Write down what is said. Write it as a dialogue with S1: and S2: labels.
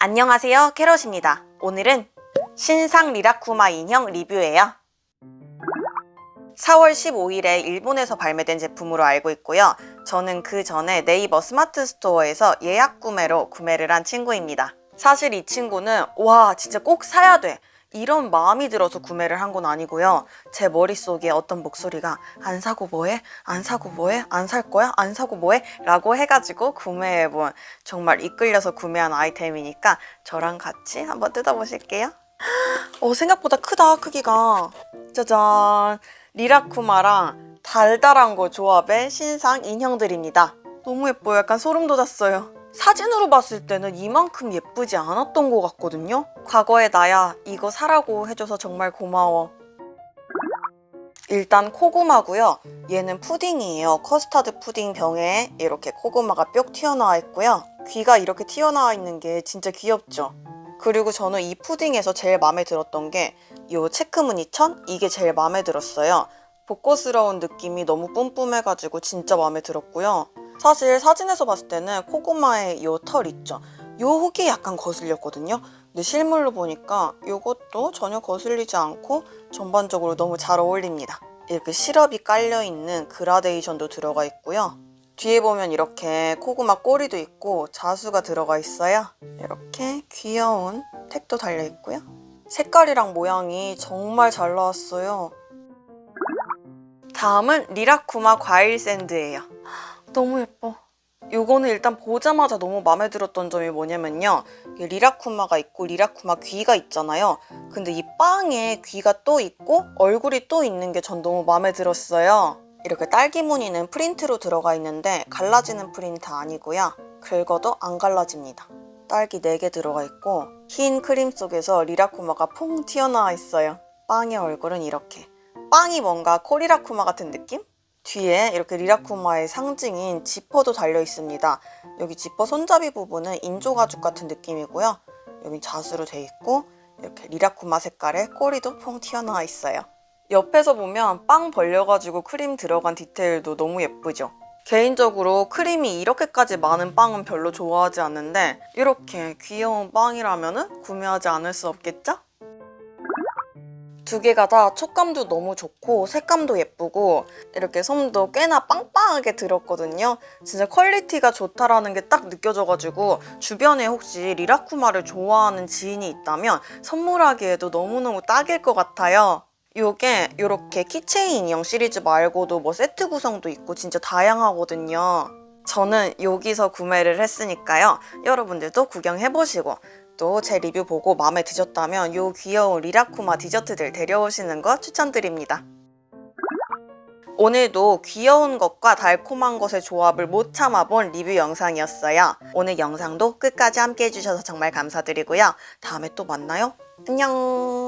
S1: 안녕하세요 캐럿입니다. 오늘은 신상 리라쿠마 인형 리뷰예요. 4월 15일에 일본에서 발매된 제품으로 알고 있고요. 저는 그 전에 네이버 스마트 스토어에서 예약 구매로 구매를 한 친구입니다. 사실 이 친구는 와 진짜 꼭 사야 돼 이런 마음이 들어서 구매를 한 건 아니고요. 제 머릿속에 어떤 목소리가 안 사고 뭐해? 안 사고 뭐해? 안 살 거야? 안 사고 뭐해? 라고 해가지고 구매해본 정말 이끌려서 구매한 아이템이니까 저랑 같이 한번 뜯어보실게요. 어, 생각보다 크다, 크기가. 짜잔. 리라쿠마랑 달달한 거 조합의 신상 인형들입니다. 너무 예뻐요. 약간 소름 돋았어요. 사진으로 봤을 때는 이만큼 예쁘지 않았던 것 같거든요. 과거에 나야 이거 사라고 해줘서 정말 고마워. 일단 코구마고요. 얘는 푸딩이에요. 커스터드 푸딩 병에 이렇게 코구마가 뿅 튀어나와 있고요. 귀가 이렇게 튀어나와 있는 게 진짜 귀엽죠. 그리고 저는 이 푸딩에서 제일 마음에 들었던 게 이 체크무늬천 이게 제일 마음에 들었어요. 벚꽃스러운 느낌이 너무 뿜뿜해가지고 진짜 마음에 들었고요. 사실 사진에서 봤을 때는 코고마의 이 털 있죠. 요 흙이 약간 거슬렸거든요. 근데 실물로 보니까 이것도 전혀 거슬리지 않고 전반적으로 너무 잘 어울립니다. 이렇게 시럽이 깔려있는 그라데이션도 들어가 있고요. 뒤에 보면 이렇게 코고마 꼬리도 있고 자수가 들어가 있어요. 이렇게 귀여운 택도 달려 있고요. 색깔이랑 모양이 정말 잘 나왔어요. 다음은 리라쿠마 과일 샌드예요. 너무 예뻐. 요거는 일단 보자마자 너무 마음에 들었던 점이 뭐냐면요. 리라쿠마가 있고 리라쿠마 귀가 있잖아요. 근데 이 빵에 귀가 또 있고 얼굴이 또 있는 게 전 너무 마음에 들었어요. 이렇게 딸기 무늬는 프린트로 들어가 있는데 갈라지는 프린트 아니고요. 긁어도 안 갈라집니다. 딸기 4개 들어가 있고 흰 크림 속에서 리라쿠마가 퐁 튀어나와 있어요. 빵의 얼굴은 이렇게. 빵이 뭔가 코리라쿠마 같은 느낌? 뒤에 이렇게 리라쿠마의 상징인 지퍼도 달려 있습니다. 여기 지퍼 손잡이 부분은 인조 가죽 같은 느낌이고요. 여기 자수로 돼 있고 이렇게 리라쿠마 색깔의 꼬리도 퐁 튀어나와 있어요. 옆에서 보면 빵 벌려가지고 크림 들어간 디테일도 너무 예쁘죠? 개인적으로 크림이 이렇게까지 많은 빵은 별로 좋아하지 않는데 이렇게 귀여운 빵이라면 구매하지 않을 수 없겠죠? 두 개가 다 촉감도 너무 좋고 색감도 예쁘고 이렇게 솜도 꽤나 빵빵하게 들었거든요. 진짜 퀄리티가 좋다라는 게 딱 느껴져가지고 주변에 혹시 리라쿠마를 좋아하는 지인이 있다면 선물하기에도 너무너무 딱일 것 같아요. 요게 이렇게 키체인 인형 시리즈 말고도 뭐 세트 구성도 있고 진짜 다양하거든요. 저는 여기서 구매를 했으니까요. 여러분들도 구경해보시고 또 제 리뷰 보고 마음에 드셨다면 요 귀여운 리라쿠마 디저트들 데려오시는 거 추천드립니다. 오늘도 귀여운 것과 달콤한 것의 조합을 못 참아본 리뷰 영상이었어요. 오늘 영상도 끝까지 함께 해주셔서 정말 감사드리고요. 다음에 또 만나요. 안녕!